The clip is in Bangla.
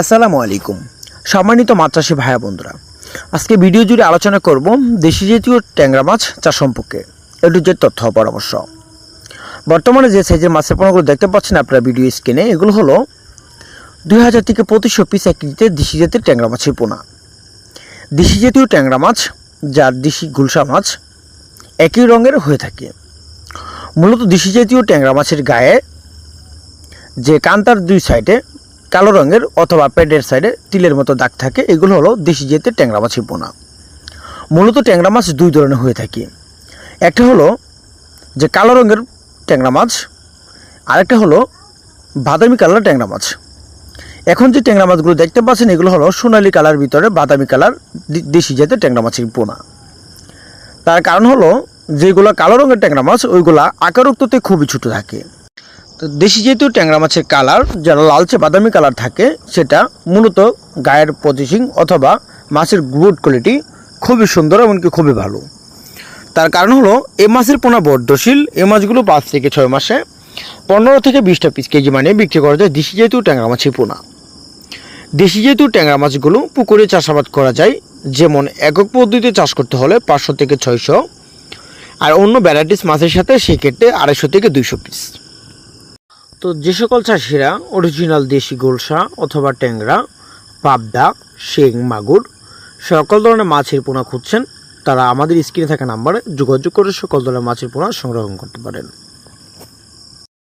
আসসালামু আলাইকুম। সম্মানিত মাছ চাষি ভাইয়া বন্ধুরা, আজকে ভিডিও জুড়ে আলোচনা করব দেশি জাতীয় ট্যাংরা মাছ চাষ সম্পর্কে। একটু যে তথ্য পরামর্শ। বর্তমানে যে সাইজের মাছের পোনাগুলো দেখতে পাচ্ছেন আপনারা ভিডিও স্ক্রিনে, এগুলো হলো দুই হাজার থেকে পঁচিশশো পিস এক কেজিতে দেশি জাতীয় ট্যাংরা মাছের পোনা। দেশি জাতীয় ট্যাংরা মাছ, যার দেশি গুলশা মাছ একই রঙের হয়ে থাকে। মূলত দেশি জাতীয় ট্যাংরা মাছের গায়ে যে কান্তার দুই সাইডে কালো রঙের অথবা পেটের সাইডে তিলের মতো দাগ থাকে। এগুলো হলো দেশি জাতের ট্যাংরা মাছের পোনা মূলত ট্যাংরা মাছ দুই ধরনের হয়ে থাকে। একটা হলো যে কালো রঙের ট্যাংরা মাছ, আরেকটা হলো বাদামি কালার ট্যাংরা মাছ। এখন যে ট্যাংরা মাছগুলো দেখতে পাচ্ছেন, এগুলো হলো সোনালি কালার ভিতরে বাদামি কালার দেশি জাতের ট্যাংরা মাছের পোনা তার কারণ হলো, যেগুলো কালো রঙের ট্যাংরা মাছ, ওইগুলা আকারোক্ততে খুবই ছোটো থাকে। দেশি যেহেতু ট্যাংরা মাছের কালার যারা লালচে বাদামি কালার থাকে, সেটা মূলত গায়ের পজিশিং অথবা মাছের গুড কোয়ালিটি খুবই সুন্দর এমনকি খুবই ভালো। তার কারণ হলো, এ মাছের পোনা বর্ধশীল এ মাছগুলো পাঁচ থেকে ছয় মাসে পনেরো থেকে বিশটা পিস কেজি মানে বিক্রি করা যায় দেশি যেহেতু ট্যাংরা মাছের পোনা। দেশি যেহেতু ট্যাংরা মাছগুলো পুকুরে চাষাবাদ করা যায়, যেমন একক পদ্ধতিতে চাষ করতে হলে পাঁচশো থেকে ছয়শো, আর অন্য ভ্যারাইটিস মাছের সাথে সেক্ষেত্রে আড়াইশো থেকে দুইশো পিস তো যে সকল চাষিরা অরিজিনাল দেশি গোলসা অথবা ট্যাংরা, পাবদা, শেং, মাগুর সকল ধরনের মাছের পোনা খুঁজছেন, তারা আমাদের স্ক্রিনে থাকা নাম্বারে যোগাযোগ করে সকল ধরনের মাছের পোনা সংগ্রহ করতে পারেন।